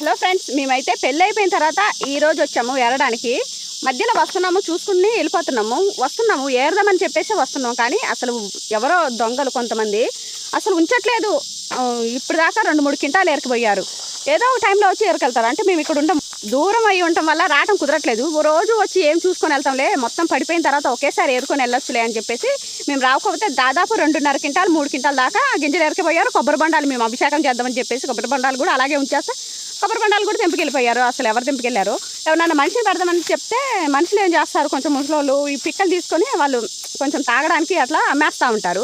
Hello friends మేమైతే పెళ్ళి అయిపోయిన తర్వాత ఈరోజు వచ్చాము ఏరడానికి. మధ్యలో వస్తున్నాము చూసుకుని వెళ్ళిపోతున్నాము. వస్తున్నాము ఏరదామని చెప్పేసి వస్తున్నాం. కానీ అసలు ఎవరో దొంగలు కొంతమంది. అసలు ఉంచట్లేదు. ఇప్పుడు దాకా రెండు మూడు కింటాలు ఏరకపోయారు. ఏదో ఒక టైంలో వచ్చి ఏరకెళ్తారు. అంటే మేము ఇక్కడ ఉంటాం దూరం అయ్యి ఉండటం వల్ల రావడం కుదరట్లేదు. ఓ రోజు వచ్చి ఏం చూసుకొని వెళ్తాంలే మొత్తం పడిపోయిన తర్వాత ఒకేసారి ఏరుకొని వెళ్ళొచ్చులే అని చెప్పేసి మేము రాకపోతే దాదాపు రెండున్నర కింటాలు మూడు కింటాల దాకా గింజలు ఏరకపోయారు. కొబ్బరి బండాలు మేము అభిషేకం చేద్దామని చెప్పేసి కొబ్బరి బండాలు కూడా అలాగే ఉంచేస్తే కొబ్బరి బొండాలు కూడా తెంపుకెళ్ళిపోయారు. అసలు ఎవరు తెంపుకెళ్ళారు? ఎవరన్నా మనిషిని పెడదామని చెప్తే మనుషులు ఏం చేస్తారు? కొంచెం ముసలోళ్ళు ఈ పిక్కలు తీసుకొని వాళ్ళు కొంచెం తాగడానికి అట్లా అమ్మేస్తూ ఉంటారు.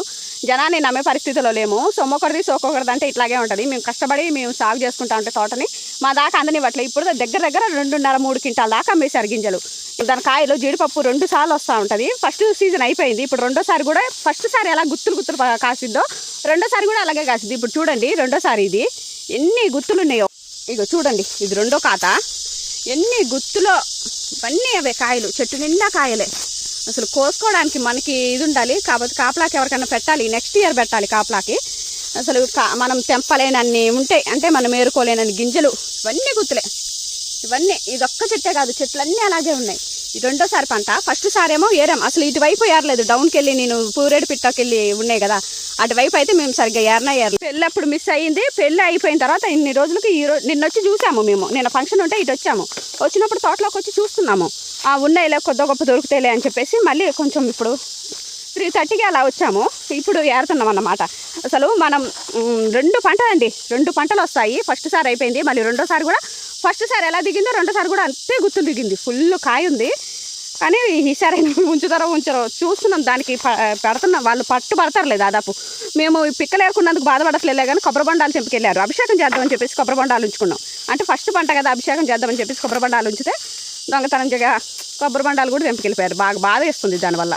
జనాన్ని నమ్మే పరిస్థితిలో లేము. సొమ్మొకరిది సోకొకరిది అంటే ఇట్లాగే ఉంటుంది. మేము కష్టపడి మేము సాగు చేసుకుంటా ఉంటే తోటని మా దాకా అందనివ్వట్లే. ఇప్పుడు దగ్గర దగ్గర రెండున్నర మూడు క్వింటాల దాకా అమ్మేశారు గింజలు. దాని కాయలు జీడిపప్పు రెండు సార్లు వస్తూ ఉంటుంది. ఫస్ట్ సీజన్ అయిపోయింది. ఇప్పుడు రెండోసారి కూడా ఫస్ట్ సారి ఎలా గుత్తులు గుత్తులు కాసిద్దో రెండోసారి కూడా అలాగే కాసిద్ది. ఇప్పుడు చూడండి రెండోసారి ఇది. ఎన్ని గుత్తులు ఉన్నాయో. ఇగో చూడండి ఇది రెండో ఖాతా ఎన్ని గుత్తులో ఇవన్నీ అవే కాయలు చెట్టు నిండా కాయలే. అసలు కోసుకోవడానికి మనకి ఇది ఉండాలి కాకపోతే కాపలాకి ఎవరికైనా పెట్టాలి నెక్స్ట్ ఇయర్ పెట్టాలి కాపలాకి. అసలు కా- మనం తెంపలేనన్ని ఉంటాయి అంటే మనం ఏరుకోలేనన్ని గింజలు ఇవన్నీ గుత్తులే. ఇవన్నీ ఇదొక్క చెట్టే కాదు చెట్లన్నీ అలాగే ఉన్నాయి. రెండోసారి పంట. ఫస్ట్ సారేమో ఏరాం. అసలు ఇటువైపు ఏరలేదు. డౌన్కి వెళ్ళి నేను పూరేడు పిట్టకి వెళ్ళి ఉన్నాయి కదా. అటువైపు అయితే మేము సరిగ్గా ఏరనా ఏరలేదు. పెళ్ళి అప్పుడు మిస్ అయ్యింది. పెళ్ళి అయిపోయిన తర్వాత ఇన్ని రోజులకి ఈ రోజు నిన్న వచ్చి చూసాము మేము. నిన్న ఫంక్షన్ ఉంటే ఇటు వచ్చాము వచ్చినప్పుడు తోటలోకి వచ్చి చూస్తున్నాము. ఆ ఉన్నాయిలే కొద్ది గొప్ప దొరుకుతాయిలే అని చెప్పేసి మళ్ళీ కొంచెం ఇప్పుడు త్రీ థర్టీకి అలా వచ్చాము. ఇప్పుడు ఏరుతున్నాం అన్నమాట. అసలు మనం రెండు పంటలండి. రెండు పంటలు వస్తాయి ఫస్ట్ సారి అయిపోయింది. మళ్ళీ రెండోసారి కూడా ఫస్ట్ సారి ఎలా దిగిందో రెండోసారి కూడా అంతే గుర్తులు దిగింది. ఫుల్ కాయ ఉంది. కానీ ఈసారి ఉంచుతారో ఉంచరో చూస్తున్నాం దానికి ప- పెడుతున్నాం. వాళ్ళు పట్టు పడతారులే దాదాపు. మేము పిక్కలేరుకున్నందుకు పిక్కలు బాధపడట్లేదు కానీ కొబ్బరి బండాలు తెంపుకెళ్ళారు. అభిషేకం చేద్దామని చెప్పేసి కొబ్బరి బండాలు ఉంచుకున్నాం. అంటే ఫస్ట్ పంట కదా అభిషేకం చేద్దామని చెప్పేసి కొబ్బరి బండాలు ఉంచితే దొంగతనం జగ కొబ్బరి బండాలు కూడా తెంపుకెళ్ళిపోయారు. బాగా బాధ వేస్తుంది దానివల్ల.